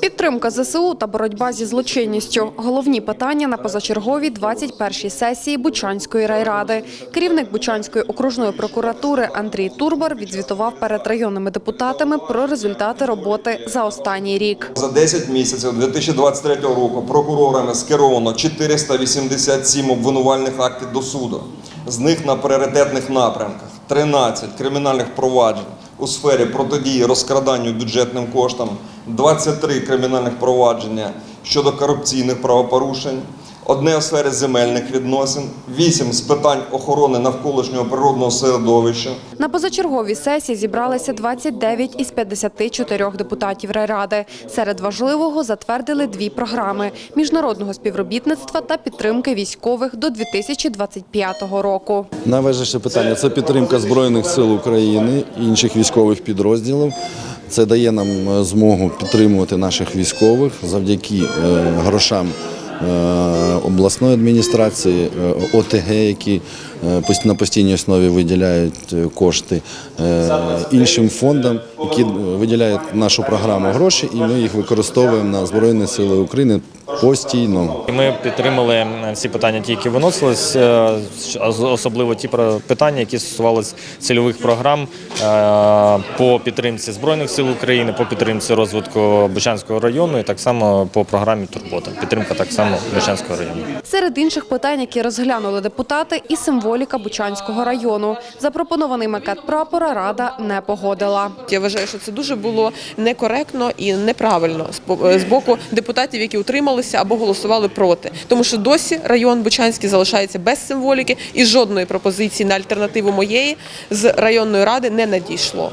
Підтримка ЗСУ та боротьба зі злочинністю – головні питання на позачерговій 21-й сесії Бучанської райради. Керівник Бучанської окружної прокуратури Андрій Турбар відзвітував перед районними депутатами про результати роботи за останній рік. За 10 місяців 2023 року прокурорами скеровано 487 обвинувальних актів до суду. З них на пріоритетних напрямках 13 кримінальних проваджень у сфері протидії розкраданню бюджетним коштам, 23 кримінальних провадження щодо корупційних правопорушень, одне у сфері земельних відносин, 8 з питань охорони навколишнього природного середовища, На позачерговій сесії зібралися 29 із 54 депутатів райради. Серед важливого затвердили дві програми – міжнародного співробітництва та підтримки військових до 2025 року. Найважливіше питання це підтримка Збройних сил України і інших військових підрозділів. Це дає нам е, змогу підтримувати наших військових завдяки е, грошам обласної адміністрації, е, ОТГ, які е, на постійній основі виділяють е, кошти е, іншим фондам, які е, виділяють нашу програму гроші, і ми їх використовуємо на Збройні Сили України постійно. Ми підтримали е, всі питання, ті, які виносились, е, особливо ті про- питання, які стосувалися цільових програм е, по підтримці Збройних сил України, по підтримці розвитку Бучанського району і так само по програмі Турбота. Підтримка так само Бучанського району. Серед інших питань, які розглянули депутати, і символіка Бучанського району. Запропонований макет прапора Рада не погодила. Я вважаю, що це дуже було некоректно і неправильно з боку депутатів, які утрималися або голосували проти, тому що досі район Бучанський залишається без символіки і жодної пропозиції на альтернативу моєї з районної ради не надійшло.